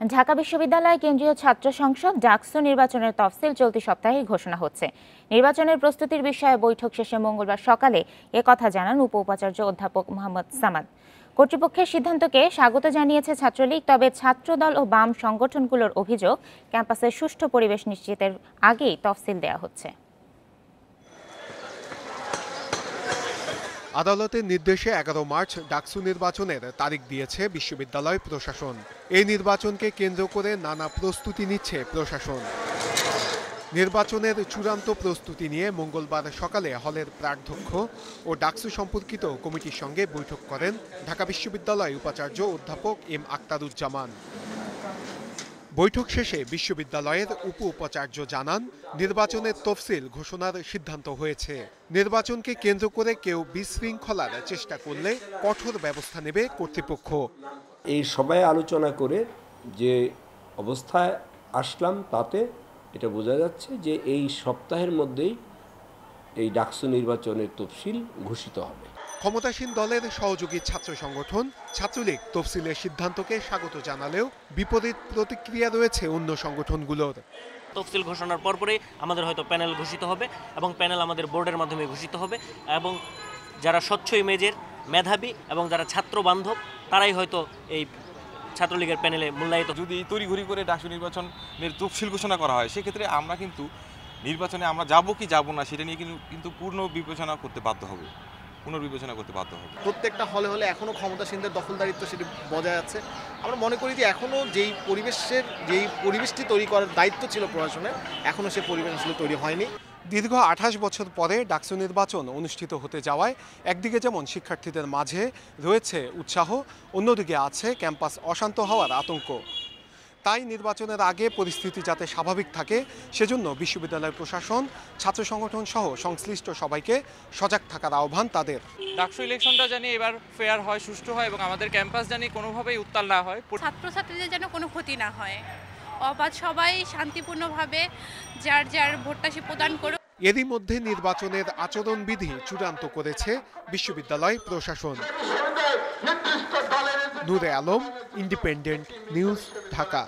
ঢাকা বিশ্ববিদ্যালয় কেন্দ্রীয় ছাত্র সংসদ ডাকসু নির্বাচনের তফসিল চলতি সপ্তাহে ঘোষণা হচ্ছে। নির্বাচনের প্রস্তুতির বিষয়ে বৈঠক শেষে মঙ্গলবার সকালে একথা জানান উপ উপাচার্য অধ্যাপক মোহাম্মদ সামাদ। কর্তৃপক্ষের সিদ্ধান্তকে স্বাগত জানিয়েছে ছাত্রলীগ, তবে ছাত্রদল ও বাম সংগঠনগুলোর অভিযোগ ক্যাম্পাসের সুষ্ঠু পরিবেশ নিশ্চিতের আগেই তফসিল দেওয়া হচ্ছে। আদালতের নির্দেশে এগারো মার্চ ডাকসু নির্বাচনের তারিখ দিয়েছে বিশ্ববিদ্যালয় প্রশাসন। এই নির্বাচনকে কেন্দ্র করে নানা প্রস্তুতি নিচ্ছে প্রশাসন। নির্বাচনের চূড়ান্ত প্রস্তুতি নিয়ে মঙ্গলবার সকালে হলের প্রাধ্যক্ষ ও ডাকসু সম্পর্কিত কমিটির সঙ্গে বৈঠক করেন ঢাকা বিশ্ববিদ্যালয় উপাচার্য অধ্যাপক এম আক্তারুজ্জামান। বৈঠক শেষে বিশ্ববিদ্যালয়ের উপ উপাচার্য জানান, নির্বাচনের তফসিল ঘোষণার সিদ্ধান্ত হয়েছে। নির্বাচনকে কেন্দ্র করে কেউ বিশৃঙ্খলার চেষ্টা করলে কঠোর ব্যবস্থা নেবে কর্তৃপক্ষ। এই সবাই আলোচনা করে যে অবস্থায় আসলাম তাতে এটা বোঝা যাচ্ছে যে এই সপ্তাহের মধ্যেই এই ডাকসু নির্বাচনের তফসিল ঘোষিত হবে। ক্ষমতাসীন দলের সহযোগী ছাত্র সংগঠন ছাত্রলীগ তফসিলের সিদ্ধান্তকে স্বাগত জানালেও বিপরীত প্রতিক্রিয়া রয়েছে অন্য সংগঠনগুলোর। তফসিল ঘোষণার পরপরই আমাদের হয়তো প্যানেল ঘোষিত হবে এবং প্যানেল আমাদের বোর্ডের মাধ্যমে ঘোষিত হবে এবং যারা স্বচ্ছ ইমেজের মেধাবী এবং যারা ছাত্র বান্ধব তারাই হয়তো এই ছাত্রলীগের প্যানেলে মূল্যায়িত যদি তড়িঘড়ি করে ডাকসু নির্বাচনের তফসিল ঘোষণা করা হয় সেক্ষেত্রে আমরা কিন্তু নির্বাচনে আমরা যাব কি যাব না সেটা নিয়ে কিন্তু কিন্তু পূর্ণ বিবেচনা করতে বাধ্য হব। পুনর্বিবেচনা করতে বাধ্য হব। প্রত্যেকটা হলে হলে এখনও ক্ষমতাসীনদের দখলদারিত্ব সেটি বজায় আছে। আমরা মনে করি যে এখনও যেই পরিবেশের যেই পরিবেশটি তৈরি করার দায়িত্ব ছিল প্রশাসনের এখনও সে পরিবেশ আসলে তৈরি হয়নি। দীর্ঘ আঠাশ বছর পরে ডাকসু নির্বাচন অনুষ্ঠিত হতে যাওয়ায় একদিকে যেমন শিক্ষার্থীদের মাঝে রয়েছে উৎসাহ অন্যদিকে আছে ক্যাম্পাস অশান্ত হওয়ার আতঙ্ক। তাই নির্বাচনের আগে পরিস্থিতি যাতে স্বাভাবিক থাকে সেজন্য বিশ্ববিদ্যালয় প্রশাসন ছাত্র সংগঠন সহ সংশ্লিষ্ট সবাইকে সজাগ থাকার আহ্বান তাদের। ডাকসু ইলেকশনটা জানি এবার ফেয়ার হয় সুষ্ঠু হয় এবং আমাদের ক্যাম্পাস জানি কোনোভাবেই উত্তাল না হয়। ছাত্রছাত্রীদের যেন কোনো ক্ষতি না হয়। অবাধ সবাই শান্তিপূর্ণভাবে যার যার ভোটটা সে প্রদান করুক। এরই মধ্যে নির্বাচনের আচরণবিধি চূড়ান্ত করেছে বিশ্ববিদ্যালয় প্রশাসন। Noore Alam independent news Dhaka.